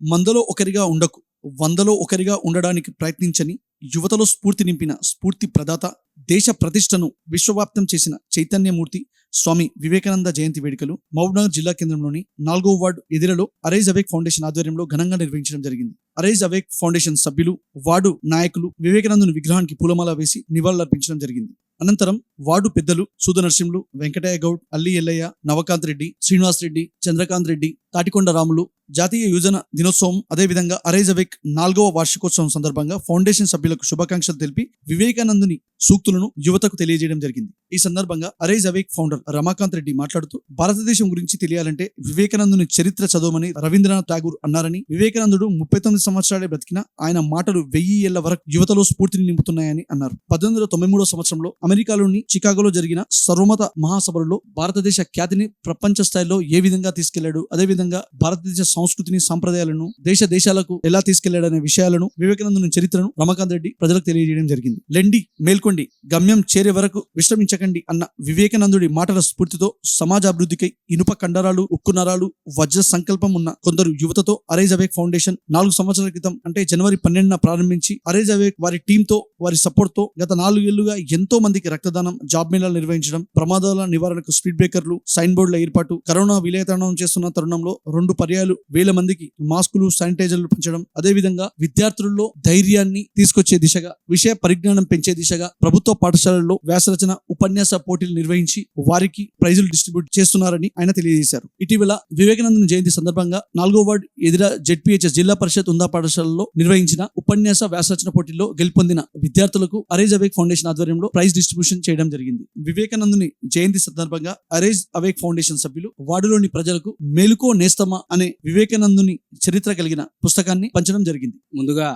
మందలో ఒకరిగా ఉండకు వందలో ఒకరిగా ఉండడానికి ప్రయత్నించని యువతలో స్ఫూర్తి నింపిన స్ఫూర్తి ప్రదాత దేశ ప్రతిష్టను విశ్వవ్యాప్తం చేసిన చైతన్యమూర్తి స్వామి వివేకానంద జయంతి వేడుకలు మహబూబ్నగర్ జిల్లా కేంద్రంలోని నాలుగో వార్డు ఎదిరలో అరైజ్ అవేక్ ఫౌండేషన్ ఆధ్వర్యంలో ఘనంగా నిర్వహించడం జరిగింది. అరైజ్ అవేక్ ఫౌండేషన్ సభ్యులు వార్డు నాయకులు వివేకానందుని విగ్రహానికి పూలమాల వేసి నివాళులర్పించడం జరిగింది. అనంతరం వార్డు పెద్దలు సుధనరసింహులు వెంకటయ్య గౌడ్ అల్లి ఎల్లయ్య నవకాంత్ రెడ్డి శ్రీనివాస్ రెడ్డి చంద్రకాంత్ రెడ్డి తాటికొండ రాములు జాతీయ యువజన దినోత్సవం అదేవిధంగా అరైజ్ అవేక్ నాలుగవ వార్షికోత్సవం సందర్భంగా ఫౌండేషన్ సభ్యులకు శుభాకాంక్షలు తెలిపి వివేకానందుని సూక్తులను యువతకు తెలియజేయడం జరిగింది. ఈ సందర్భంగా arise awake founder Ramakant Reddy మాట్లాడుతూ భారతదేశం గురించి తెలియాలంటే వివేకానందుని చరిత్ర చదవమని రవీంద్రనాథ్ ఠాగూర్ అన్నారని వివేకానందుడు ముప్పై తొమ్మిది సంవత్సరాలే బ్రతికిన ఆయన మాటలు వెయ్యి ఏళ్ళ వరకు యువతలో స్ఫూర్తిని నింపుతున్నాయని అన్నారు. పద్దెనిమిది వందల తొంభై మూడో సంవత్సరంలో అమెరికాలోని చికాగోలో జరిగిన సర్వమత మహాసభలలో భారతదేశ ఖ్యాతిని ప్రపంచ స్థాయిలో ఏ విధంగా తీసుకెళ్ళాడు అదేవిధంగా భారతదేశ సంస్కృతిని సంప్రదాయాలను దేశ దేశాలకు ఎలా తీసుకెళ్ళాడనే విషయాలను వివేకానందుని చరిత్రను రమాకాంత్ రెడ్డి ప్రజలకు తెలియజేయడం జరిగింది. లెండి మేల్కొండి గమ్యం చేరే వరకు విశ్రమించకండి అన్న వివేకానందుడి మాటల స్ఫూర్తితో సమాజ అభివృద్ధికై ఇనుప కండరాలు ఉక్కు నరాలు వజ్ర సంకల్పం ఉన్న కొందరు యువతతో అరేజ్ అవేక్ ఫౌండేషన్ నాలుగు సంవత్సరాల క్రితం అంటే జనవరి పన్నెండున ప్రారంభించి అరేజ్ అవేక్ వారి టీంతో వారి సపోర్ట్తో గత నాలుగు ఏళ్ళుగా ఎంతో మందికి రక్తదానం జాబ్ మేళాలు నిర్వహించడం ప్రమాదాల నివారణకు స్పీడ్ బ్రేకర్లు సైన్ బోర్డుల ఏర్పాటు కరోనా విలేతనం చేస్తున్న తరుణంలో రెండు పర్యాలు వేల మందికి మాస్కులు శానిటైజర్లు పెంచడం అదేవిధంగా విద్యార్థుల్లో విద్యార్థులలో ధైర్యాన్ని తీసుకొచ్చే దిశగా విషయ పరిజ్ఞానం పెంచే దిశగా ప్రభుత్వ పాఠశాలల్లో వ్యాసరచన ఉపన్యాస పోటీలు నిర్వహించి వారికి ప్రైజులు డిస్ట్రిబ్యూట్ చేస్తున్నారని ఆయన తెలియజేశారు. ఇటీవల వివేకానందన జయంతి సందర్భంగా నాలుగో వార్డు ఎదుర జెడ్పీహెచ్ఎస్ జిల్లా పరిషత్ ఉందా పాఠశాలలో నిర్వహించిన ఉపన్యాస వ్యాసరచన పోటీల్లో గెలుపొందిన విద్యార్థులకు అరేజ్ అవేక్ ఫౌండేషన్ ఆధ్వర్యంలో ప్రైజ్ డిస్ట్రిబ్యూషన్ చేయడం జరిగింది. వివేకానందుని జయంతి సందర్భంగా అరేజ్ అవేక్ ఫౌండేషన్ సభ్యులు వార్డులోని ప్రజలకు మేలుకో నేస్తమా అనే వివేకానందుని చరిత్ర కలిగిన పుస్తకాన్ని పంచడం జరిగింది. ముందుగా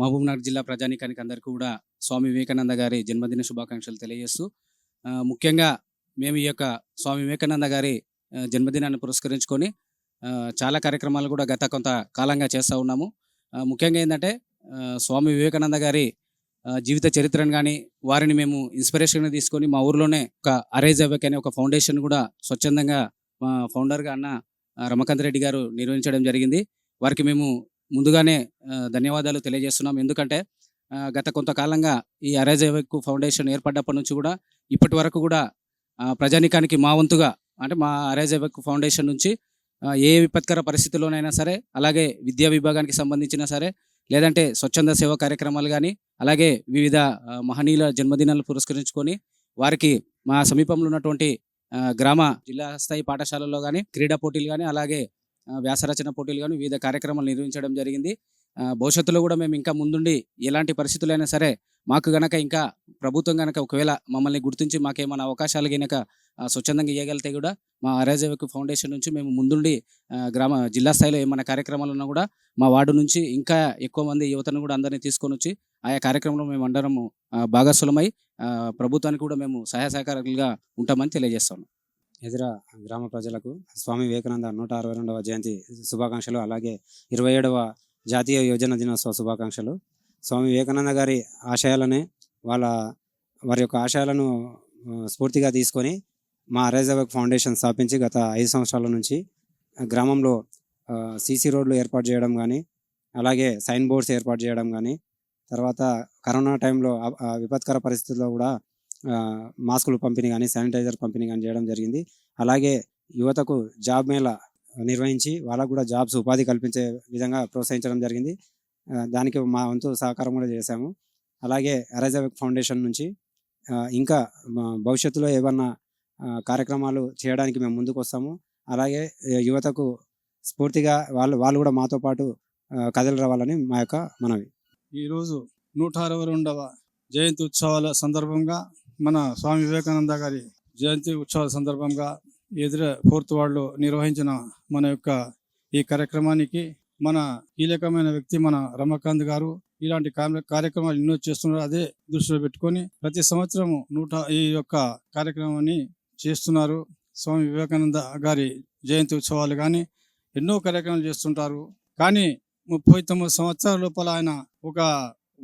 మహబూబ్నగర్ జిల్లా ప్రజానీకానికి అందరికీ కూడా స్వామి వివేకానంద గారి జన్మదిన శుభాకాంక్షలు తెలియజేస్తూ ముఖ్యంగా మేము ఈ యొక్క స్వామి వివేకానంద గారి జన్మదినాన్ని పురస్కరించుకొని చాలా కార్యక్రమాలు కూడా గత కొంత కాలంగా చేస్తూ ఉన్నాము. ముఖ్యంగా ఏంటంటే స్వామి వివేకానంద గారి జీవిత చరిత్రను కానీ వారిని మేము ఇన్స్పిరేషన్గా తీసుకొని మా ఊర్లోనే ఒక అరేజ్ అవేక్ అనే ఒక ఫౌండేషన్ కూడా స్వచ్ఛందంగా మా ఫౌండర్గా అన్న రమకాంత్ రెడ్డి గారు నిర్వహించడం జరిగింది. వారికి మేము ముందుగానే ధన్యవాదాలు తెలియజేస్తున్నాం. ఎందుకంటే గత కొంతకాలంగా ఈ అరేజ్ ఫౌండేషన్ ఏర్పడ్డప్పటి నుంచి కూడా ఇప్పటి వరకు కూడా ప్రజానికానికి ప్రజానీకానికి మా వంతుగా అంటే మా అరేజ్ ఫౌండేషన్ నుంచి ఏ విపత్కర పరిస్థితుల్లోనైనా సరే అలాగే విద్యా విభాగానికి సంబంధించిన సరే లేదంటే స్వచ్ఛంద సేవా కార్యక్రమాలు కానీ అలాగే వివిధ మహనీయుల జన్మదినాలు పురస్కరించుకొని వారికి మా సమీపంలో ఉన్నటువంటి గ్రామ జిల్లా స్థాయి పాఠశాలల్లో కానీ క్రీడా పోటీలు కానీ అలాగే వ్యాసరచన పోటీలు కానీ వివిధ కార్యక్రమాలు నిర్వహించడం జరిగింది. భవిష్యత్తులో కూడా మేము ఇంకా ముందుండి ఎలాంటి పరిస్థితులైనా సరే మాకు గనక ఇంకా ప్రభుత్వం గనక ఒకవేళ మమ్మల్ని గుర్తించి మాకేమైనా అవకాశాలు గనక స్వచ్ఛందంగా ఇవ్వగలిగితే కూడా మా అరేజవక్ ఫౌండేషన్ నుంచి మేము ముందుండి గ్రామ జిల్లా స్థాయిలో ఏమైనా కార్యక్రమాలు ఉన్నా కూడా మా వార్డు నుంచి ఇంకా ఎక్కువ మంది యువతను కూడా అందరినీ తీసుకొని వచ్చి ఆయా కార్యక్రమంలో మేము అందరము భాగస్వలమై ప్రభుత్వానికి కూడా మేము సహాయ సహకారులుగా ఉంటామని తెలియజేస్తాం ఎదుర గ్రామ ప్రజలకు స్వామి వివేకానంద నూట అరవై రెండవ జయంతి శుభాకాంక్షలు అలాగే ఇరవై ఏడవ జాతీయ యోజన దినోత్సవ శుభాకాంక్షలు. స్వామి వివేకానంద గారి ఆశయాలనే వాళ్ళ వారి యొక్క ఆశయాలను స్ఫూర్తిగా తీసుకొని మా అరేజవక్ ఫౌండేషన్ స్థాపించి గత ఐదు సంవత్సరాల నుంచి గ్రామంలో సీసీ రోడ్లు ఏర్పాటు చేయడం కానీ అలాగే సైన్ బోర్డ్స్ ఏర్పాటు చేయడం కానీ తర్వాత కరోనా టైంలో విపత్కర పరిస్థితుల్లో కూడా మాస్కులు పంపిణీ కానీ శానిటైజర్ పంపిణీ కానీ చేయడం జరిగింది. అలాగే యువతకు జాబ్ మేళా నిర్వహించి వాళ్ళకు కూడా జాబ్స్ ఉపాధి కల్పించే విధంగా ప్రోత్సహించడం జరిగింది. దానికి మా వంతు సహకారం కూడా చేశాము. అలాగే అరైజావిక్ ఫౌండేషన్ నుంచి ఇంకా భవిష్యత్తులో ఏమన్నా కార్యక్రమాలు చేయడానికి మేము ముందుకు వస్తాము. అలాగే యువతకు స్ఫూర్తిగా వాళ్ళు వాళ్ళు కూడా మాతో పాటు ఆ, కథలు రావాలని మా యొక్క మనవి. ఈరోజు నూట అరవై రెండవ జయంతి ఉత్సవాల సందర్భంగా మన స్వామి వివేకానంద గారి జయంతి ఉత్సవాల సందర్భంగా ఎదుర ఫోర్త్ వార్డులో నిర్వహించిన మన యొక్క ఈ కార్యక్రమానికి మన కీలకమైన వ్యక్తి మన రమకాంత్ గారు ఇలాంటి కార్య- కార్యక్రమాలు ఎన్నో చేస్తున్నారు. అదే దృష్టిలో పెట్టుకొని ప్రతి సంవత్సరం నూట ఈ యొక్క కార్యక్రమాన్ని చేస్తున్నారు. స్వామి వివేకానంద గారి జయంతి ఉత్సవాలు కానీ ఎన్నో కార్యక్రమాలు చేస్తుంటారు. కానీ ముప్పై తొమ్మిది సంవత్సరాల లోపల ఆయన ఒక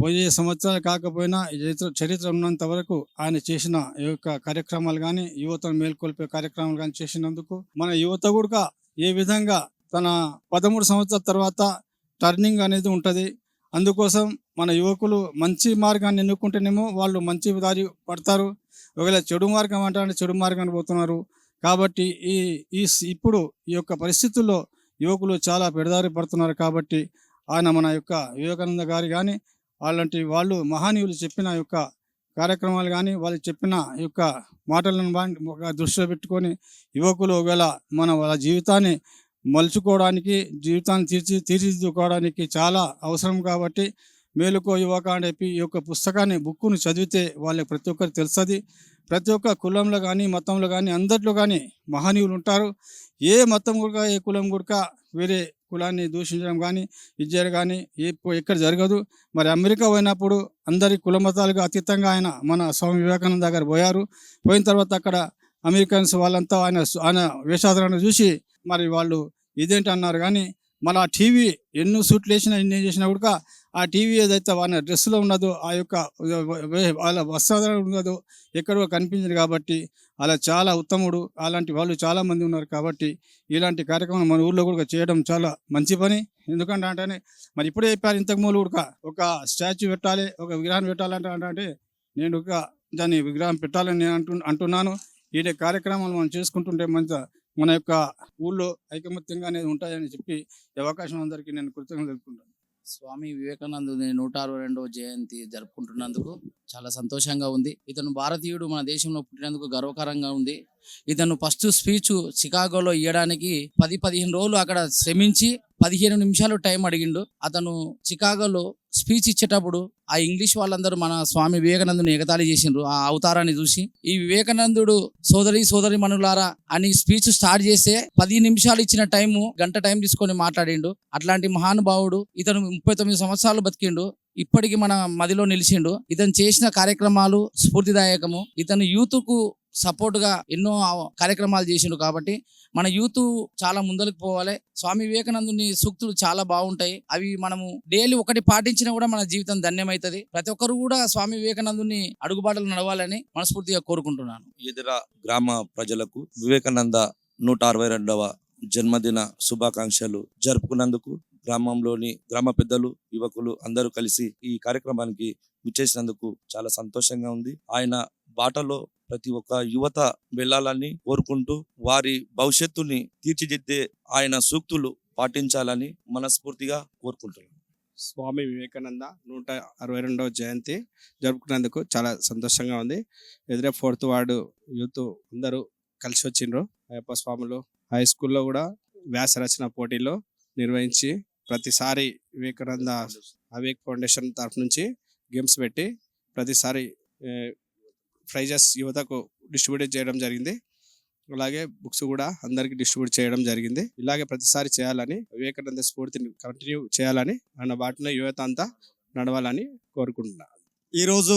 వెయ్యి సంవత్సరాలు కాకపోయినా చరిత్ర చరిత్ర ఉన్నంత వరకు ఆయన చేసిన ఈ యొక్క కార్యక్రమాలు కానీ యువతను మేల్కొల్పే కార్యక్రమాలు కానీ చేసినందుకు మన యువత కూడా ఏ విధంగా తన పదమూడు సంవత్సరాల తర్వాత టర్నింగ్ అనేది ఉంటుంది. అందుకోసం మన యువకులు మంచి మార్గాన్ని ఎన్నుకుంటేనేమో వాళ్ళు మంచి దారి పడతారు. ఒకవేళ చెడు మార్గం అంటే చెడు మార్గాన్ని పోతున్నారు. కాబట్టి ఈ ఈ ఇప్పుడు ఈ యొక్క పరిస్థితుల్లో యువకులు చాలా పెడదారి పడుతున్నారు కాబట్టి ఆయన మన యొక్క వివేకానంద గారి కానీ అలాంటి వాళ్ళు మహానీయులు చెప్పిన యొక్క కార్యక్రమాలు కానీ వాళ్ళు చెప్పిన యొక్క మాటలను దృష్టిలో పెట్టుకొని యువకులు ఒకవేళ మన వాళ్ళ జీవితాన్ని మలుచుకోవడానికి జీవితాన్ని తీర్చి తీర్చిదిద్దుకోవడానికి చాలా అవసరం కాబట్టి మేలుకో యువక అని చెప్పి ఈ యొక్క పుస్తకాన్ని బుక్కును చదివితే వాళ్ళకి ప్రతి ఒక్కరికి తెలుస్తుంది. ప్రతి ఒక్క కులంలో కానీ మతంలో కానీ అందరిలో కానీ మహనీయులు ఉంటారు. ఏ మతం కూడా ఏ కులం కూడా వేరే కులాన్ని దూషించడం కానీ ఇది చేయడం కానీ ఏ ఎక్కడ జరగదు. మరి అమెరికా పోయినప్పుడు అందరి కుల మతాలకు అతీతంగా ఆయన మన స్వామి వివేకానంద దగ్గర పోయారు. పోయిన తర్వాత అక్కడ అమెరికన్స్ వాళ్ళంతా ఆయన ఆయన వేషాధారణ చూసి మరి వాళ్ళు ఇదేంటి అన్నారు కానీ మళ్ళీ టీవీ ఎన్నో సూట్లు వేసినా ఎన్ని చేసినా కూడా ఆ టీవీ ఏదైతే వాళ్ళ డ్రెస్సులో ఉన్నదో ఆ యొక్క వాళ్ళ వస్త్రాధారణ ఉన్నదో ఎక్కడో కనిపించింది కాబట్టి అలా చాలా ఉత్తముడు. అలాంటి వాళ్ళు చాలా మంది ఉన్నారు కాబట్టి ఇలాంటి కార్యక్రమం మన ఊర్లో కూడా చేయడం చాలా మంచి పని. ఎందుకంటే అంటేనే మరి ఇప్పుడే చెప్పారు ఇంతకు మూలు కూడా ఒక స్టాచ్యూ పెట్టాలి ఒక విగ్రహం పెట్టాలంటే అంటే నేను ఒక దాన్ని విగ్రహం పెట్టాలని నేను అంటు అంటున్నాను. ఈ కార్యక్రమాలు మనం చేసుకుంటుంటే మంచి మన యొక్క ఊళ్ళో ఐకమత్యంగా అనేది ఉంటాయని చెప్పి అవకాశం అందరికీ నేను కృతజ్ఞతలు తెలుపుకుంటాను స్వామి వివేకానందుని నూట అరవై రెండవ జయంతి జరుపుకుంటున్నందుకు చాలా సంతోషంగా ఉంది. ఇతను భారతీయుడు మన దేశంలో పుట్టినందుకు గర్వకారంగా ఉంది. ఇతను ఫస్ట్ స్పీచ్ చికాగోలో ఇవ్వడానికి పది పదిహేను రోజులు అక్కడ శ్రమించి పదిహేను నిమిషాలు టైం అడిగిండు. అతను చికాగోలో స్పీచ్ ఇచ్చేటప్పుడు ఆ ఇంగ్లీష్ వాళ్ళందరూ మన స్వామి వివేకానందుని ఎగతాళి చేసిండ్రు ఆ అవతారాన్ని చూసి. ఈ వివేకానందుడు సోదరి సోదరి మనులారా అని స్పీచ్ స్టార్ట్ చేస్తే పది నిమిషాలు ఇచ్చిన టైము గంట టైం తీసుకొని మాట్లాడిండు. అట్లాంటి మహానుభావుడు ఇతను ముప్పై తొమ్మిది సంవత్సరాలు బతికిండు. ఇప్పటికి మన మదిలో నిలిచిండు. ఇతను చేసిన కార్యక్రమాలు స్ఫూర్తిదాయకము. ఇతను యూత్కు సపోర్ట్గా ఎన్నో కార్యక్రమాలు చేసిండు కాబట్టి మన యూత్ చాలా ముందరకు పోవాలి. స్వామి వివేకానందుని సూక్తులు చాలా బాగుంటాయి. అవి మనము డైలీ ఒకటి పాటించినా కూడా మన జీవితం ధన్యమవుతుంది. ప్రతి ఒక్కరు కూడా స్వామి వివేకానందుని అడుగుబాటలు నడవాలని మనస్ఫూర్తిగా కోరుకుంటున్నాను. ఎదుర గ్రామ ప్రజలకు వివేకానంద నూట అరవై రెండవ జన్మదిన శుభాకాంక్షలు జరుపుకున్నందుకు గ్రామంలోని గ్రామ పెద్దలు యువకులు అందరూ కలిసి ఈ కార్యక్రమానికి విచ్చేసినందుకు చాలా సంతోషంగా ఉంది. ఆయన బాటలో ప్రతి ఒక్క యువత వెళ్ళాలని కోరుకుంటూ వారి భవిష్యత్తుని తీర్చిదిద్దే ఆయన సూక్తులు పాటించాలని మనస్ఫూర్తిగా కోరుకుంటున్నాను స్వామి వివేకానంద నూట అరవై రెండవ జయంతి జరుపుకున్నందుకు చాలా సంతోషంగా ఉంది. ఎదురే ఫోర్త్ వార్డు యూత్ అందరూ కలిసి వచ్చిండ్రు. అయ్యప్ప స్వాములు హై స్కూల్లో కూడా వ్యాస రచన పోటీలో నిర్వహించి ప్రతిసారి వివేకానంద అవేక్ ఫౌండేషన్ తరఫు నుంచి గేమ్స్ పెట్టి ప్రతిసారి ప్రైజెస్ యువతకు డిస్ట్రిబ్యూట్ చేయడం జరిగింది. అలాగే బుక్స్ కూడా అందరికి డిస్ట్రిబ్యూట్ చేయడం జరిగింది. ఇలాగే ప్రతిసారి చేయాలని వివేకానంద స్ఫూర్తిని కంటిన్యూ చేయాలని అన్న వాటిని యువత అంతా నడవాలని కోరుకుంటున్నాను ఈరోజు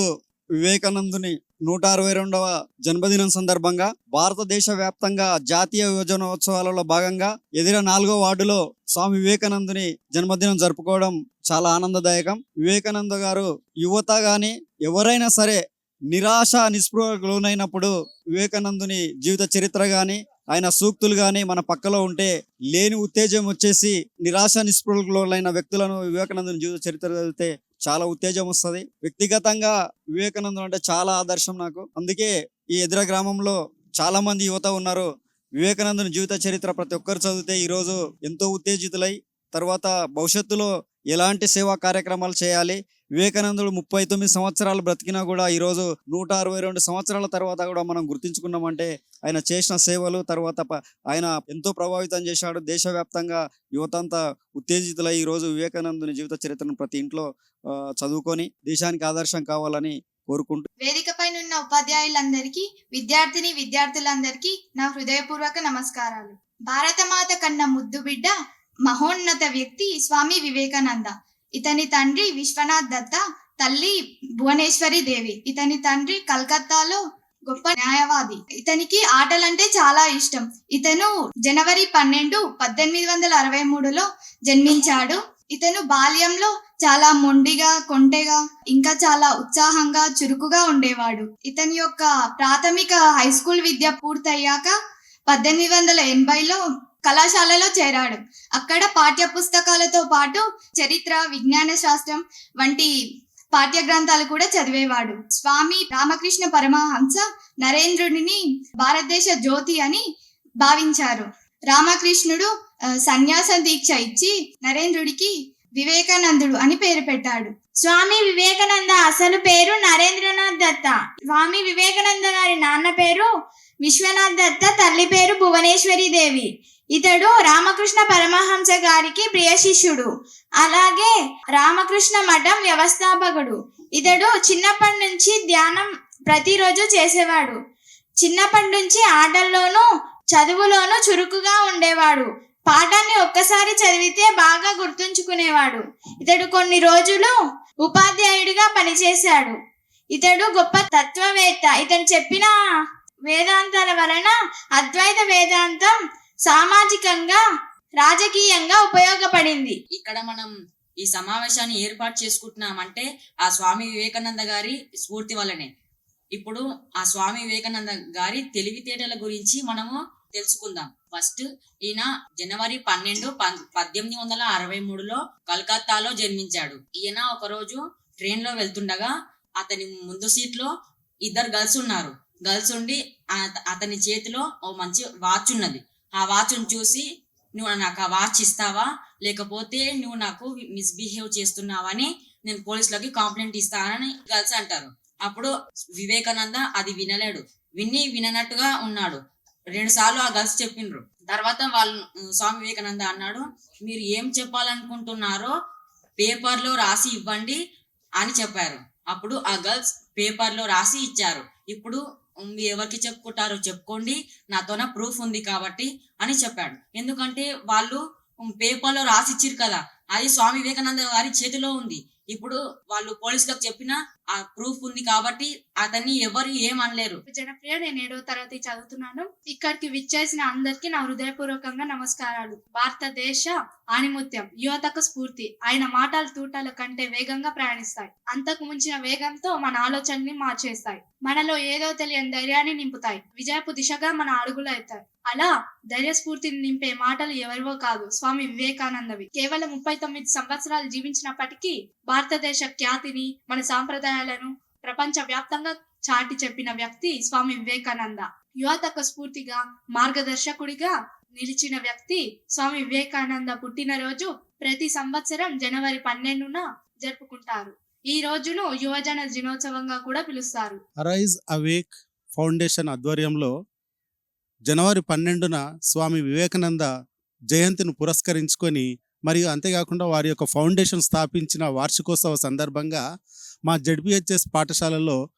వివేకానందుని నూట అరవై రెండవ జన్మదినం సందర్భంగా భారతదేశ వ్యాప్తంగా జాతీయ యువజనోత్సవాలలో భాగంగా ఎదిర నాలుగో వార్డులో స్వామి వివేకానందుని జన్మదినం జరుపుకోవడం చాలా ఆనందదాయకం. వివేకానంద గారు యువత గాని ఎవరైనా సరే నిరాశ నిస్పృహకు లోనైనప్పుడు వివేకానందుని జీవిత చరిత్ర కానీ ఆయన సూక్తులు కానీ మన పక్కలో ఉంటే లేని ఉత్తేజం వచ్చేసి నిరాశ నిస్పృహకు లోనైన వ్యక్తులను వివేకానందుని జీవిత చరిత్ర చదివితే చాలా ఉత్తేజం వస్తుంది. వ్యక్తిగతంగా వివేకానందుడు అంటే చాలా ఆదర్శం నాకు. అందుకే ఈ ఎదుర గ్రామంలో చాలా మంది యువత ఉన్నారు. వివేకానందుని జీవిత చరిత్ర ప్రతి ఒక్కరు చదివితే ఈరోజు ఎంతో ఉత్తేజితులై తర్వాత భవిష్యత్తులో ఎలాంటి సేవా కార్యక్రమాలు చేయాలి వివేకానందుడు ముప్పై తొమ్మిది సంవత్సరాలు బ్రతికినా కూడా ఈరోజు నూట అరవై రెండు సంవత్సరాల తర్వాత కూడా మనం గుర్తించుకున్నామంటే ఆయన చేసిన సేవలు తర్వాత ఆయన ఎంతో ప్రభావితం చేశాడు. దేశవ్యాప్తంగా యువత అంతా ఉత్తేజితులై ఈరోజు వివేకానందుని జీవిత చరిత్రను ప్రతి ఇంట్లో చదువుకొని దేశానికి ఆదర్శం కావాలని కోరుకుంటూ వేదికపైన ఉన్న ఉపాధ్యాయులందరికీ విద్యార్థిని విద్యార్థులందరికీ నా హృదయపూర్వక నమస్కారాలు. భారతమాత కన్న ముద్దు బిడ్డ మహోన్నత వ్యక్తి స్వామి వివేకానంద. ఇతని తండ్రి విశ్వనాథ్ దత్త తల్లి భువనేశ్వరి దేవి. ఇతని తండ్రి కలకత్తాలో గొప్ప న్యాయవాది. ఇతనికి ఆటలంటే చాలా ఇష్టం. ఇతను జనవరి పన్నెండు పద్దెనిమిది వందల అరవై మూడులో జన్మించాడు. ఇతను బాల్యంలో చాలా మొండిగా కొంటెగా ఇంకా చాలా ఉత్సాహంగా చురుకుగా ఉండేవాడు. ఇతని యొక్క ప్రాథమిక హై స్కూల్ విద్య పూర్తయ్యాక పద్దెనిమిది వందల ఎనభైలో కళాశాలలో చేరాడు. అక్కడ పాఠ్య పుస్తకాలతో పాటు చరిత్ర విజ్ఞాన శాస్త్రం వంటి పాఠ్య గ్రంథాలు కూడా చదివేవాడు. స్వామి రామకృష్ణ పరమహంస నరేంద్రుడిని భారతదేశ జ్యోతి అని భావించారు. రామకృష్ణుడు సన్యాస దీక్ష ఇచ్చి నరేంద్రుడికి వివేకానందుడు అని పేరు పెట్టాడు. స్వామి వివేకానంద అసలు పేరు నరేంద్రనాథ్ దత్త. స్వామి వివేకానంద గారి నాన్న పేరు విశ్వనాథ్ దత్త తల్లి పేరు భువనేశ్వరి దేవి. ఇతడు రామకృష్ణ పరమహంస గారికి ప్రియ శిష్యుడు. అలాగే రామకృష్ణ మఠం వ్యవస్థాపకుడు. ఇతడు చిన్నప్పటి నుంచి ధ్యానం ప్రతిరోజు చేసేవాడు. చిన్నప్పటి నుంచి ఆటల్లోనూ చదువులోనూ చురుకుగా ఉండేవాడు. పాఠాన్ని ఒక్కసారి చదివితే బాగా గుర్తుంచుకునేవాడు. ఇతడు కొన్ని రోజులు ఉపాధ్యాయుడిగా పనిచేశాడు. ఇతడు గొప్ప తత్వవేత్త. ఇతను చెప్పిన వేదాంతాల వలన అద్వైత వేదాంతం సామాజికంగా రాజకీయంగా ఉపయోగపడింది. ఇక్కడ మనం ఈ సమావేశాన్ని ఏర్పాటు చేసుకుంటున్నామంటే ఆ స్వామి వివేకానంద గారి స్ఫూర్తి వల్లనే. ఇప్పుడు ఆ స్వామి వివేకానంద గారి తెలివితేటల గురించి మనము తెలుసుకుందాం. ఫస్ట్ ఈయన జనవరి పన్నెండు పద్దెనిమిది వందల అరవై మూడులో కలకత్తాలో జన్మించాడు. ఈయన ఒకరోజు ట్రైన్లో వెళ్తుండగా అతని ముందు సీట్లో ఇద్దరు గర్ల్స్ ఉన్నారు. గర్ల్స్ ఉండి అతని చేతిలో ఓ మంచి వాచ్ ఉన్నది. ఆ వాచ్ను చూసి నువ్వు నాకు ఆ వాచ్ ఇస్తావా? లేకపోతే నువ్వు నాకు మిస్బిహేవ్ చేస్తున్నావని నేను పోలీసులకి కంప్లైంట్ ఇస్తానని గర్ల్స్ అంటారు. అప్పుడు వివేకానంద అది వినలేడు. విని విననట్టుగా ఉన్నాడు. రెండు సార్లు ఆ గర్ల్స్ చెప్పిండ్రు తర్వాత వాళ్ళు స్వామి వివేకానంద అన్నాడు మీరు ఏం చెప్పాలనుకుంటున్నారో పేపర్లో రాసి ఇవ్వండి అని చెప్పారు. అప్పుడు ఆ గర్ల్స్ పేపర్లో రాసి ఇచ్చారు. ఇప్పుడు ఎవరికి చెప్పుకుంటారో చెప్పుకోండి. నాతోన ప్రూఫ్ ఉంది కాబట్టి అని చెప్పాడు. ఎందుకంటే వాళ్ళు పేపర్లో కదా. అది స్వామి వివేకానంద గారి చేతిలో ఉంది. ఇప్పుడు వాళ్ళు పోలీసులకు చెప్పిన ఆ ప్రూఫ్ ఉంది కాబట్టి అతన్ని ఎవరు ఏం అనలేరు జనప్రియ నేను ఏడో తరగతి చదువుతున్నాను. ఇక్కడికి విచ్చేసిన అందరికి నా హృదయపూర్వకంగా నమస్కారాలు. భారతదేశ ఆణిముత్యం యువతకు స్ఫూర్తి ఆయన మాటలు తూటాల కంటే వేగంగా ప్రయాణిస్తాయి. అంతకు మించిన వేగంతో మన ఆలోచనని మార్చేస్తాయి. మనలో ఏదో తెలియని ధైర్యాన్ని నింపుతాయి. విజయపు దిశగా మన అడుగులు అవుతాయి అలా ధైర్య స్ఫూర్తిని నింపే మాటలు ఎవరివో కాదు స్వామి వివేకానందవి. కేవలం ముప్పై తొమ్మిది సంవత్సరాలు జీవించినప్పటికీ భారతదేశ ఖ్యాతిని మన సాంప్రదాయ ప్రపంచ వ్యాప్తంగా చాటి చెప్పిన వ్యక్తి స్వామి వివేకానంద. యువతకు స్ఫూర్తిగా మార్గదర్శకుడిగా నిలిచిన వ్యక్తి స్వామి వివేకానంద పుట్టినరోజు ప్రతి సంవత్సరం జనవరి పన్నెండున జరుపుకుంటారు. ఈ రోజును యువజన దినోత్సవంగా కూడా పిలుస్తారు. అరైజ్ అవేక్ ఫౌండేషన్ ఆధ్వర్యంలో జనవరి పన్నెండున స్వామి వివేకానంద జయంతిని పురస్కరించుకొని మరియు అంతేకాకుండా వారి యొక్క ఫౌండేషన్ స్థాపించిన వార్షికోత్సవ సందర్భంగా మా జడ్పిహెచ్ఎస్ పాఠశాలలో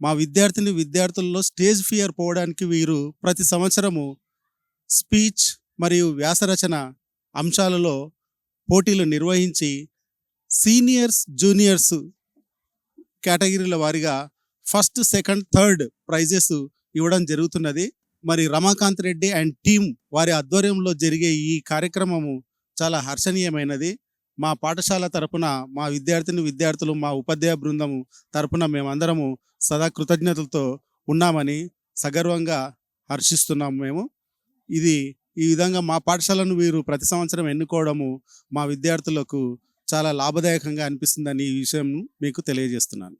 మా విద్యార్థిని విద్యార్థుల్లో స్టేజ్ ఫియర్ పోవడానికి వీరు ప్రతి సంవత్సరము స్పీచ్ మరియు వ్యాసరచన అంశాలలో పోటీలు నిర్వహించి సీనియర్స్ జూనియర్స్ కేటగిరీల వారిగా ఫస్ట్ సెకండ్ థర్డ్ ప్రైజెస్ ఇవ్వడం జరుగుతున్నది. మరి రమాకాంత్ రెడ్డి అండ్ టీం వారి ఆధ్వర్యంలో జరిగే ఈ కార్యక్రమము చాలా హర్షణీయమైనది. మా పాఠశాల తరపున మా విద్యార్థిని విద్యార్థులు మా ఉపాధ్యాయ బృందము తరపున మేమందరము సదా కృతజ్ఞతలతో ఉన్నామని సగర్వంగా హర్షిస్తున్నాము మేము. ఇది ఈ విధంగా మా పాఠశాలను వీరు ప్రతి సంవత్సరం ఎన్నుకోవడము మా విద్యార్థులకు చాలా లాభదాయకంగా అనిపిస్తుందని ఈ విషయం మీకు తెలియజేస్తున్నాను.